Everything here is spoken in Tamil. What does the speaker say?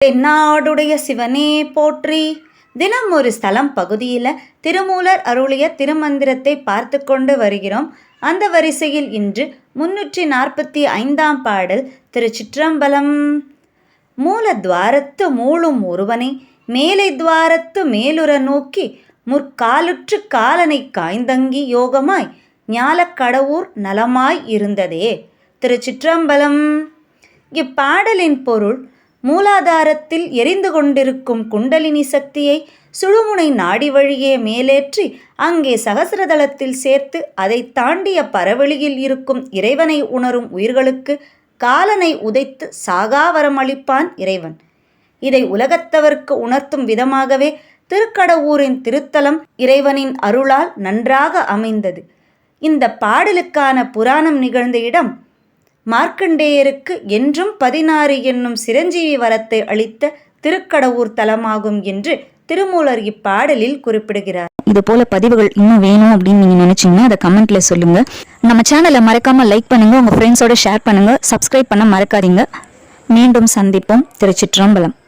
தென்னாடுடைய சிவனே போற்றி. தினம் ஒரு ஸ்தலம் பகுதியில் திருமூலர் அருளிய திருமந்திரத்தை பார்த்து கொண்டு வருகிறோம். அந்த வரிசையில் இன்று முன்னூற்றி நாற்பத்தி ஐந்தாம் பாடல் திருச்சிற்றம்பலம். மூலத்வாரத்து மூளும் ஒருவனை மேலை துவாரத்து மேலுற நோக்கி முற்காலுற்று காலனை காய்ந்தங்கி யோகமாய் ஞாலக்கடவூர் நலமாய் இருந்ததே. திருச்சிற்றம்பலம். இப்பாடலின் பொருள் மூலாதாரத்தில் எரிந்து கொண்டிருக்கும் குண்டலினி சக்தியை சுழுமுனை நாடி வழியே மேலேற்றி அங்கே சகசிரதளத்தில் சேர்த்து அதை தாண்டிய பரவெளியில் இருக்கும் இறைவனை உணரும் உயிர்களுக்கு காலனை உதைத்து சாகாவரம் அளிப்பான் இறைவன். இதை உலகத்தவர்க்கு உணர்த்தும் விதமாகவே திருக்கடவூரின் திருத்தலம் இறைவனின் அருளால் நன்றாக அமைந்தது. இந்த பாடலுக்கான புராணம் நிகழ்ந்த இடம் மார்க்கண்டேயருக்கு என்றும் பதினாறு என்னும் சிரஞ்சீவி வரத்தை அளித்த திருக்கடவூர் தலமாகும் என்று திருமூலர் இப்பாடலில் குறிப்பிடுகிறார். இது போல பதிவுகள் இன்னும் வேணும் அப்படின்னு நீங்க நினைச்சீங்கன்னா அதை கமெண்ட்ல சொல்லுங்க. நம்ம சேனலை மறக்காம லைக் பண்ணுங்க உங்க ஃப்ரெண்ட்ஸோட ஷேர் பண்ணுங்க சப்ஸ்கிரைப் பண்ண மறக்காதீங்க. மீண்டும் சந்திப்போம். திருச்சிற்றம்பலம்.